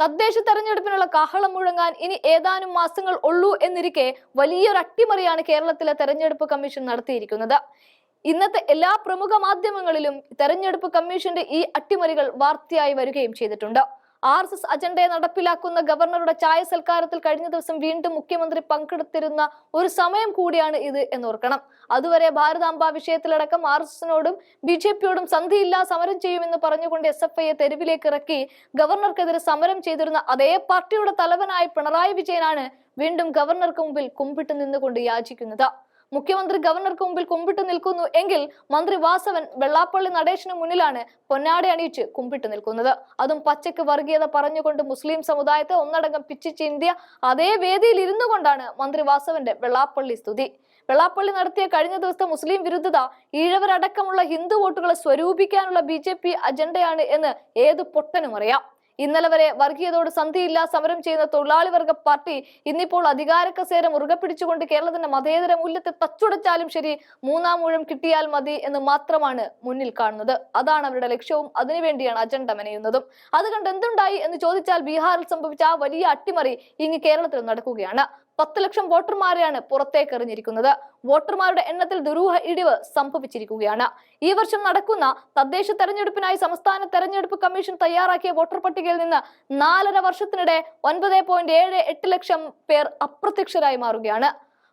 തദ്ദേശ തെരഞ്ഞെടുപ്പിനുള്ള കാഹളം മുഴങ്ങാൻ ഇനി ഏതാനും മാസങ്ങൾ ഉള്ളൂ എന്നിരിക്കെ വലിയൊരു അട്ടിമറിയാണ് കേരളത്തിലെ തെരഞ്ഞെടുപ്പ് കമ്മീഷൻ നടത്തിയിരിക്കുന്നത്. ഇന്നത്തെ എല്ലാ പ്രമുഖ മാധ്യമങ്ങളിലും തെരഞ്ഞെടുപ്പ് കമ്മീഷന്റെ ഈ അട്ടിമറികൾ വാർത്തയായി വരികയും ചെയ്തിട്ടുണ്ട്. ആർ എസ് എസ് അജണ്ടയെ നടപ്പിലാക്കുന്ന ഗവർണറുടെ ചായ സൽക്കാരത്തിൽ കഴിഞ്ഞ ദിവസം വീണ്ടും മുഖ്യമന്ത്രി പങ്കെടുത്തിരുന്ന ഒരു സമയം കൂടിയാണ് ഇത് എന്നോർക്കണം. അതുവരെ ഭാരതാംബ വിഷയത്തിലടക്കം ആർ എസ് എസിനോടും ബി ജെ പിയോടും സന്ധിയില്ലാ സമരം ചെയ്യുമെന്ന് പറഞ്ഞുകൊണ്ട് എസ് എഫ് ഐയെ തെരുവിലേക്ക് ഇറക്കി ഗവർണർക്കെതിരെ സമരം ചെയ്തിരുന്ന അതേ പാർട്ടിയുടെ തലവനായ പിണറായി വിജയനാണ് വീണ്ടും ഗവർണർക്ക് മുമ്പിൽ കുമ്പിട്ട് നിന്നുകൊണ്ട് യാചിക്കുന്നത്. മുഖ്യമന്ത്രി ഗവർണർക്ക് മുമ്പിൽ കുമ്പിട്ട് നിൽക്കുന്നു എങ്കിൽ മന്ത്രി വാസവൻ വെള്ളാപ്പള്ളി നടേശന് മുന്നിലാണ് പൊന്നാട അണിയിച്ച് കുമ്പിട്ട് നിൽക്കുന്നത്. അതും പച്ചയ്ക്ക് വർഗീയത പറഞ്ഞുകൊണ്ട് മുസ്ലിം സമുദായത്തെ ഒന്നടങ്കം പിച്ചു ഇന്ത്യ അതേ വേദിയിൽ ഇരുന്നു കൊണ്ടാണ് മന്ത്രി വാസവന്റെ വെള്ളാപ്പള്ളി സ്തുതി. വെള്ളാപ്പള്ളി നടത്തിയ കഴിഞ്ഞ ദിവസത്തെ മുസ്ലിം വിരുദ്ധത ഈഴവരടക്കമുള്ള ഹിന്ദു വോട്ടുകളെ സ്വരൂപിക്കാനുള്ള ബി അജണ്ടയാണ് എന്ന് ഏത് പൊട്ടനും അറിയാം. ഇന്നലെ വരെ വർഗീയതയോട് സന്ധിയില്ല സമരം ചെയ്യുന്ന തൊഴിലാളി വർഗ പാർട്ടി ഇന്നിപ്പോൾ അധികാര കസേര മുറുകെ പിടിച്ചുകൊണ്ട് കേരളത്തിന്റെ മതേതര മൂല്യത്തെ തച്ചുടച്ചാലും ശരി മൂന്നാം ഊഴം കിട്ടിയാൽ മതി എന്ന് മാത്രമാണ് മുന്നിൽ കാണുന്നത്. അതാണ് അവരുടെ ലക്ഷ്യവും. അതിനുവേണ്ടിയാണ് അജണ്ട മെനയുന്നതും. അതുകൊണ്ട് കണ്ട് എന്തുണ്ടായി എന്ന് ചോദിച്ചാൽ ബീഹാറിൽ സംഭവിച്ച ആ വലിയ അട്ടിമറി ഇങ്ങ് കേരളത്തിൽ നടക്കുകയാണ്. പത്ത് ലക്ഷം വോട്ടർമാരെയാണ് പുറത്തേക്ക് എറിഞ്ഞിരിക്കുന്നത്. വോട്ടർമാരുടെ എണ്ണത്തിൽ ദുരൂഹ ഇടിവ് സംഭവിച്ചിരിക്കുകയാണ്. ഈ വർഷം നടക്കുന്ന തദ്ദേശ തെരഞ്ഞെടുപ്പിനായി സംസ്ഥാന തെരഞ്ഞെടുപ്പ് കമ്മീഷൻ തയ്യാറാക്കിയ വോട്ടർ പട്ടികയിൽ നിന്ന് നാലര വർഷത്തിനിടെ ഒൻപത് ലക്ഷം പേർ അപ്രത്യക്ഷരായി മാറുകയാണ്.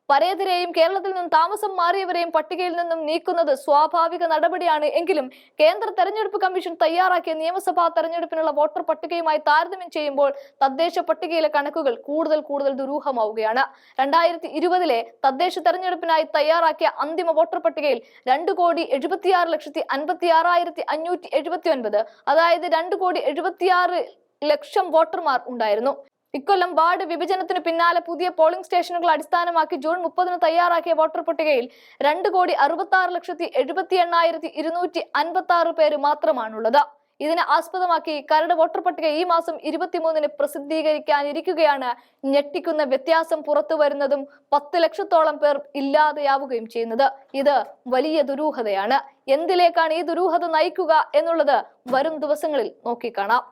പരേതരെയും കേരളത്തിൽ നിന്നും താമസം മാറിയവരെയും പട്ടികയിൽ നിന്നും നീക്കുന്നത് സ്വാഭാവിക നടപടിയാണ് എങ്കിലും കേന്ദ്ര തെരഞ്ഞെടുപ്പ് കമ്മീഷൻ തയ്യാറാക്കിയ നിയമസഭാ തെരഞ്ഞെടുപ്പിനുള്ള വോട്ടർ പട്ടികയുമായി താരതമ്യം ചെയ്യുമ്പോൾ തദ്ദേശ പട്ടികയിലെ കണക്കുകൾ കൂടുതൽ കൂടുതൽ ദുരൂഹമാവുകയാണ്. രണ്ടായിരത്തി ഇരുപതിലെ തദ്ദേശ തെരഞ്ഞെടുപ്പിനായി തയ്യാറാക്കിയ അന്തിമ വോട്ടർ പട്ടികയിൽ രണ്ട് കോടി എഴുപത്തിയാറ് ലക്ഷത്തി അൻപത്തി ആറായിരത്തി അഞ്ഞൂറ്റി എഴുപത്തി ഒൻപത് അതായത് രണ്ട് കോടി എഴുപത്തിയാറ് ലക്ഷം വോട്ടർമാർ ഉണ്ടായിരുന്നു. ഇക്കൊല്ലം വാർഡ് വിഭജനത്തിന് പിന്നാലെ പുതിയ പോളിംഗ് സ്റ്റേഷനുകൾ അടിസ്ഥാനമാക്കി ജൂൺ മുപ്പതിന് തയ്യാറാക്കിയ വോട്ടർ പട്ടികയിൽ രണ്ട് കോടി അറുപത്തി ആറ് ലക്ഷത്തി എഴുപത്തി എണ്ണായിരത്തി ഇരുന്നൂറ്റി അൻപത്തി ആറ് പേര് മാത്രമാണുള്ളത്. ഇതിനെ ആസ്പദമാക്കി കരട് വോട്ടർ പട്ടിക ഈ മാസം ഇരുപത്തിമൂന്നിന് പ്രസിദ്ധീകരിക്കാനിരിക്കുകയാണ്. ഞെട്ടിക്കുന്ന വ്യത്യാസം പുറത്തു വരുന്നതും പത്ത് ലക്ഷത്തോളം പേർ ഇല്ലാതെയാവുകയും ചെയ്യുന്നത്. ഇത് വലിയ ദുരൂഹതയാണ്. എന്തിലേക്കാണ് ഈ ദുരൂഹത നയിക്കുക എന്നുള്ളത് വരും ദിവസങ്ങളിൽ നോക്കിക്കാണാം.